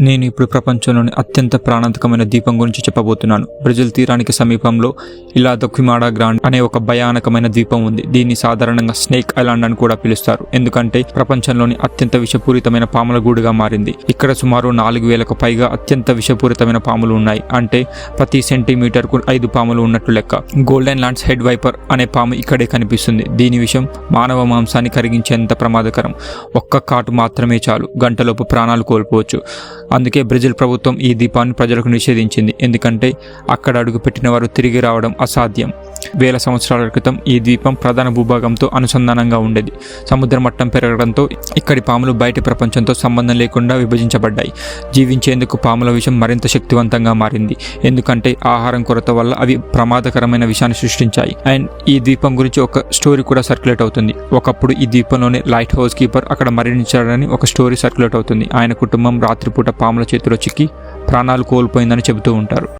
నేను ఇప్పుడు ప్రపంచంలోని అత్యంత ప్రాణాంతకమైన ద్వీపం గురించి చెప్పబోతున్నాను. బ్రెజిల్ తీరానికి సమీపంలో ఇలా దొక్కిమాడా గ్రాండ్ అనే ఒక భయానకమైన ద్వీపం ఉంది. దీన్ని సాధారణంగా స్నేక్ ఐలాండ్ అని కూడా పిలుస్తారు. ఎందుకంటే ప్రపంచంలోని అత్యంత విషపూరితమైన పాముల గూడుగా మారింది. ఇక్కడ సుమారు నాలుగు వేలకు పైగా అత్యంత విషపూరితమైన పాములు ఉన్నాయి. అంటే ప్రతి సెంటీమీటర్కు ఐదు పాములు ఉన్నట్లు లెక్క. గోల్డెన్ ల్యాండ్స్ హెడ్ వైపర్ అనే పాము ఇక్కడే కనిపిస్తుంది. దీని విషయం మానవ మాంసాన్ని కరిగించేంత ప్రమాదకరం. ఒక్క కాటు మాత్రమే చాలు. గంటలోపు ప్రాణాలు కోల్పోవచ్చు. అందుకే బ్రెజిల్ ప్రభుత్వం ఈ ద్వీపాన్ని ప్రజలకు నిషేధించింది. ఎందుకంటే అక్కడ అడుగుపెట్టిన వారు తిరిగి రావడం అసాధ్యం. వేల సంవత్సరాల క్రితం ఈ ద్వీపం ప్రధాన భూభాగంతో అనుసంధానంగా ఉండేది. సముద్ర మట్టం పెరగడంతో ఇక్కడి పాములు బయటి ప్రపంచంతో సంబంధం లేకుండా విభజించబడ్డాయి. జీవించేందుకు పాముల విషం మరింత శక్తివంతంగా మారింది. ఎందుకంటే ఆహారం కొరత వల్ల అవి ప్రమాదకరమైన విషయాన్ని సృష్టించాయి. అండ్ ఈ ద్వీపం గురించి ఒక స్టోరీ కూడా సర్క్యులేట్ అవుతుంది. ఒకప్పుడు ఈ ద్వీపంలోనే లైట్ హౌస్ కీపర్ అక్కడ మరణించాడని ఒక స్టోరీ సర్క్యులేట్ అవుతుంది. ఆయన కుటుంబం రాత్రిపూట పాముల చేతిలో చిక్కి ప్రాణాలు కోల్పోయిందని చెబుతూ ఉంటారు.